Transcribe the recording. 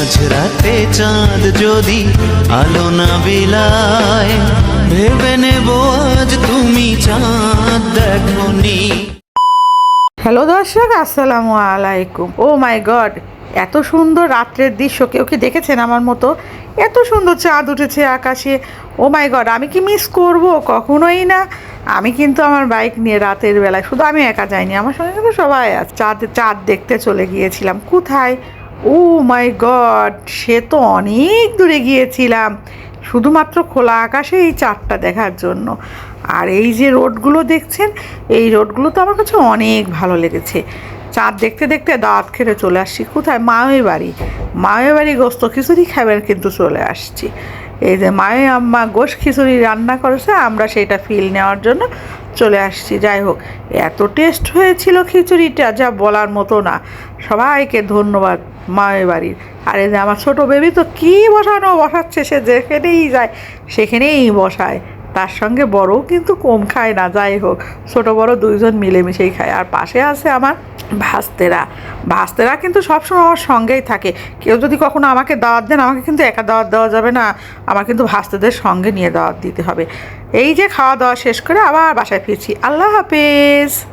মাঝরাতে চাঁদ যদি আলো না বিলায়, ভেবে নেব আজ তুমি চাঁদ দেখনি হ্যালো দর্শক, আসসালামু আলাইকুম। ও মাই গড, এত সুন্দর রাত্রের দৃশ্য, কেউ কি দেখেছেন আমার মতো? এত সুন্দর চাঁদ উঠেছে আকাশে। ও মাই গড, আমি কি মিস করব? কখনোই না। আমি কিন্তু আমার বাইক নিয়ে রাতের বেলায়, শুধু আমি একা যাইনি, আমার সঙ্গে কিন্তু সবাই চাঁদ চাঁদ দেখতে চলে গিয়েছিলাম। কোথায়? ও মাই গড, সে তো অনেক দূরে গিয়েছিলাম। শুধুমাত্র খোলা আকাশে এই চাঁদটা দেখার জন্য। আর এই যে রোডগুলো দেখছেন, এই রোডগুলো তো আমার কাছে অনেক ভালো লেগেছে। চাঁদ দেখতে দেখতে দাঁত খেতে চলে আসছি। কোথায়? মায়ের বাড়ি। মায়ের বাড়ি গোস্ত খিচুড়ি খাবেন কিন্তু চলে আসছি। এই যে মায়ের আম্মা গোশ খিচুড়ি রান্না করেছে, আমরা সেটা ফিল নেওয়ার জন্য চলে আসছি, যাই হোক। এত টেস্ট হয়েছিল খিচুড়িটা, যা বলার মতো না। সবাইকে ধন্যবাদ মায়ের বাড়ির আরে যে আমার ছোটো বেবি তো কী বসানো, বসাচ্ছে সে যেখানেই যায়, সেখানেই বসায়। তার সঙ্গে বড়ও কিন্তু কম খায় না, যাই হোক। ছোটো বড় দুইজন মিলেমিশেই খায়। আর পাশে আছে আমার ভাস্তেরা। ভাস্তেরা কিন্তু সবসময় আমার সঙ্গেই থাকে। কেউ যদি কখনো আমাকে দাওয়াত দেন, আমাকে কিন্তু একা দাওয়াত দেওয়া যাবে না। আমার কিন্তু ভাস্তেদের সঙ্গে নিয়ে দাওয়াত দিতে হবে। এই যে খাওয়া দাওয়া শেষ করে আবার বাসায় ফিরছি। আল্লাহ হাফেজ।